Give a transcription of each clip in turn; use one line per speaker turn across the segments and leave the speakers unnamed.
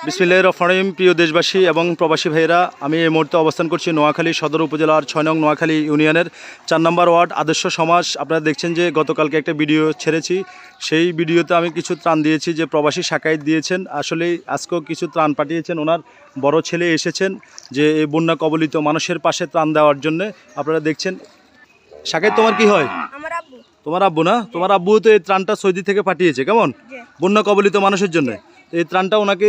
বিসমিল্লাহ রহমানিম প্রিয় দেশবাসী এবং প্রবাসী ভাইয়েরা আমি এই মুহূর্তে অবস্থান করছি নোয়াখালী সদর উপজেলার ছয় নং নোয়াখালী ইউনিয়নের চার নম্বর ওয়ার্ড আদর্শ সমাজ। আপনারা দেখছেন যে গতকালকে একটা ভিডিও ছেড়েছি। সেই ভিডিওতে আমি কিছু ত্রাণ দিয়েছি যে প্রবাসী শাখায় দিয়েছেন। আসলে আজকেও কিছু ত্রাণ পাঠিয়েছেন। ওনার বড় ছেলে এসেছেন যে এই বন্যা কবলিত মানুষের পাশে ত্রাণ দেওয়ার জন্য। আপনারা দেখছেন শাখায় তোমার কি হয়?
আমার আব্বু।
তোমার আব্বু না? তোমার আব্বু তো এই ত্রাণটা সৌদি থেকে পাঠিয়েছে। কেমন? বন্যা কবলিত মানুষের জন্য। এই ত্রাণটা ওনাকে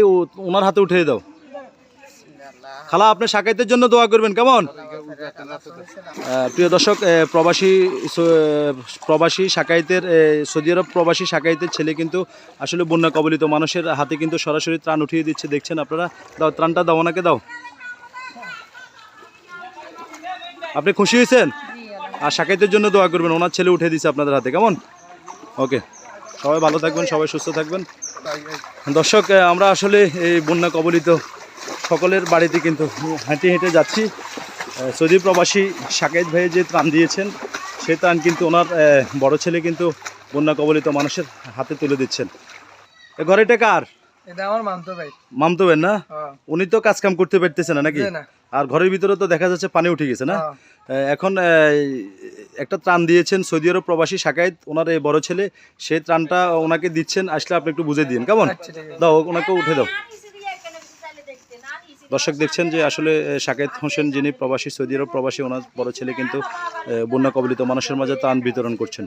ওনার হাতে উঠিয়ে দাও। খালা, আপনি সাকাইতের জন্য দোয়া করবেন, কেমন? প্রিয় দর্শক প্রবাসী প্রবাসী সাকাইতের সৌদি আরব প্রবাসী সাকাইতের ছেলে কিন্তু আসলে বন্যা কবলিত মানুষের হাতে কিন্তু সরাসরি ত্রাণ উঠিয়ে দিচ্ছে, দেখছেন আপনারা? দাও, ত্রাণটা দাও ওনাকে, দাও। আপনি খুশি হয়েছেন? আর সাকাইতের জন্য দোয়া করবেন, ওনার ছেলে উঠে দিচ্ছে আপনাদের হাতে, কেমন? ওকে, সবাই ভালো থাকবেন, সবাই সুস্থ থাকবেন। দর্শক আমরা আসলে এই বন্যা কবলিত সকলের বাড়িতে কিন্তু হেঁটে হেঁটে যাচ্ছি। সৌদি প্রবাসী সাকেত ভাই যে ত্রাণ দিয়েছেন সে ত্রাণ কিন্তু ওনার বড় ছেলে কিন্তু বন্যা কবলিত মানুষের হাতে তুলে দিচ্ছেন। এ ঘরেটা কার?
এটা আমার ভাই।
না। উনি তো কাজ কাম করতে পারতেছে না নাকি? আর ঘরের ভিতরে তো দেখা যাচ্ছে পানি উঠে গেছে না? এখন একটা ত্রাণ দিয়েছেন সৌদি আরব প্রবাসী শাখায় ওনার এই বড় ছেলে সেই ত্রাণটা ওনাকে দিচ্ছেন, আসলে আপনি একটু বুঝে দিন, কেমন। দাও ওনাকে উঠে দাও দর্শক দেখছেন যে আসলে শাকেদ হোসেন যিনি প্রবাসী, সৌদি আরব প্রবাসী, ওনার বড় ছেলে কিন্তু বন্যা কবলিত মানুষের মাঝে ত্রাণ বিতরণ করছেন